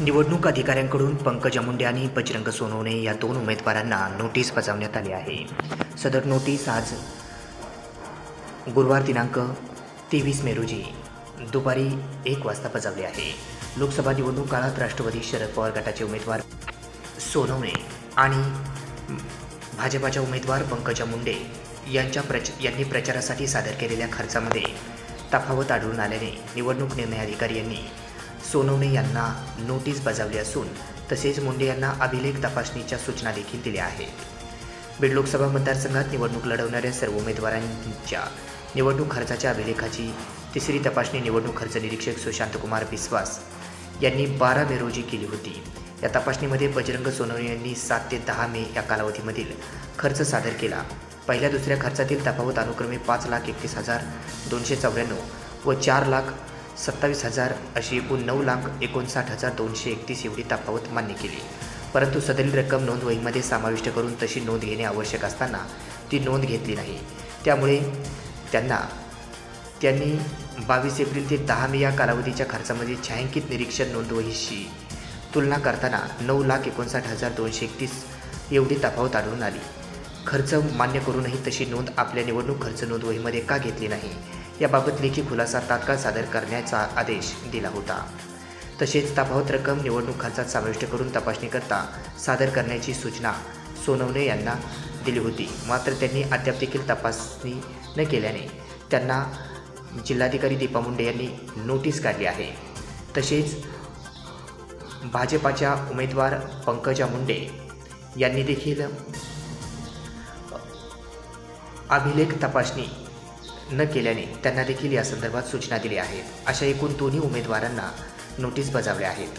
निवडणूक अधिकाऱ्यांकडून पंकजा मुंडे आणि बजरंग सोनवणे या दोन उमेदवारांना नोटीस बजावण्यात आली आहे. सदर नोटीस आज गुरुवार दिनांक तेवीस मे रोजी दुपारी एक वाजता बजावली आहे. लोकसभा निवडणूक काळात राष्ट्रवादी शरद पवार गटाचे उमेदवार सोनवणे आणि भाजपाच्या उमेदवार पंकजा मुंडे यांच्या प्रच यांनी प्रचारासाठी सादर केलेल्या खर्चामध्ये तफावत आढळून आल्याने निवडणूक निर्णय अधिकारी यांनी सोनवणे यांना नोटीस बजावली असून तसेच मुंडे यांना अभिलेख तपासणीच्या सूचना देखील दिल्या आहेत. बीड लोकसभा मतदारसंघात निवडणूक लढवणाऱ्या सर्व उमेदवारांच्या निवडणूक खर्चाच्या अभिलेखाची तिसरी तपासणी निवडणूक खर्च निरीक्षक सुशांतकुमार बिस्वास यांनी बारा मे रोजी केली होती. या तपासणीमध्ये बजरंग सोनवणे यांनी सात ते दहा मे या कालावधीमधील खर्च सादर केला. पहिल्या दुसऱ्या खर्चातील तफावत अनुक्रमे पाच लाख एकतीस हजार दोनशे चौऱ्याण्णव व चार लाख सत्तावीस हजार अशी एकूण नऊ लाख एकोणसाठ हजार दोनशे एकतीस एवढी तफावत मान्य केली. परंतु सदरील रक्कम नोंद वहीमध्ये समाविष्ट करून तशी नोंद घेणे आवश्यक असताना ती नोंद घेतली नाही. त्यामुळे त्यांना त्यांनी बावीस एप्रिल ते दहा मे या कालावधीच्या खर्चामध्ये छायांकित निरीक्षण नोंदवहीशी तुलना करताना नऊ लाख एकोणसाठ हजार दोनशे एकतीस एवढी तफावत आढळून आली. खर्च मान्य करूनही तशी नोंद आपल्या निवडणूक खर्च नोंदवहीमध्ये का घेतली नाही? याबाबत लेखी खुलासा तात्काळ सादर करण्याचा आदेश दिला होता. तसेच तफावत रक्कम निवडणूक खर्चात समाविष्ट करून तपासणीकरता सादर करण्याची सूचना सोनवणे यांना दिली होती. मात्र त्यांनी अद्याप देखील तपासणी न केल्याने त्यांना जिल्हाधिकारी दीपा मुंडे यांनी नोटीस काढली आहे. तसेच भाजपाच्या उमेदवार पंकजा मुंडे यांनी देखील अभिलेख तपासणी न केल्याने त्यांना देखील या संदर्भात सूचना दिल्या आहेत. अशा एकूण दोन्ही उमेदवारांना नोटीस बजावल्या आहेत.